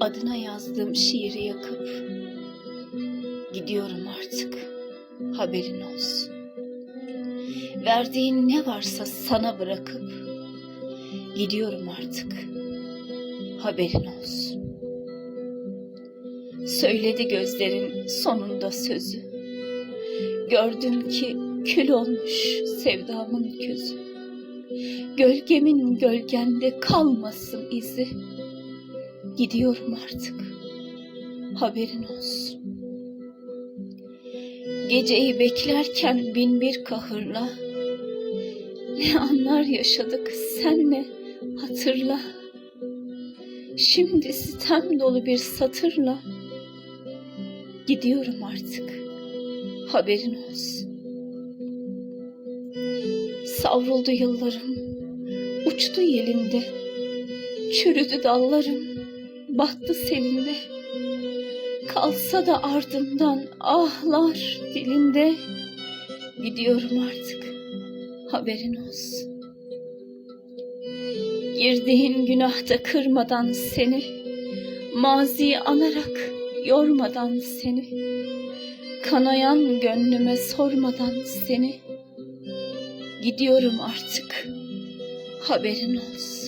adına yazdığım şiiri yakıp gidiyorum artık. Haberin olsun. Verdiğin ne varsa sana bırakıp gidiyorum artık. Haberin olsun. Söyledi gözlerin sonunda sözü. Gördüm ki kül olmuş sevdamın közü. Gölgemin gölgende kalmasın izi. Gidiyorum artık. Haberin olsun. Geceyi beklerken bin bir kahırla ne anlar yaşadık senle hatırla. Şimdi sitem dolu bir satırla gidiyorum artık. Haberin olsun. Savruldu yıllarım, uçtu yelinde, çürüdü dallarım, battı selinde. Kalsa da ardımdan ahlar dilinde, gidiyorum artık, haberin olsun. Girdiğin günahta kırmadan seni, maziyi anarak yormadan seni, kanayan gönlüme sormadan seni, gidiyorum artık, haberin olsun.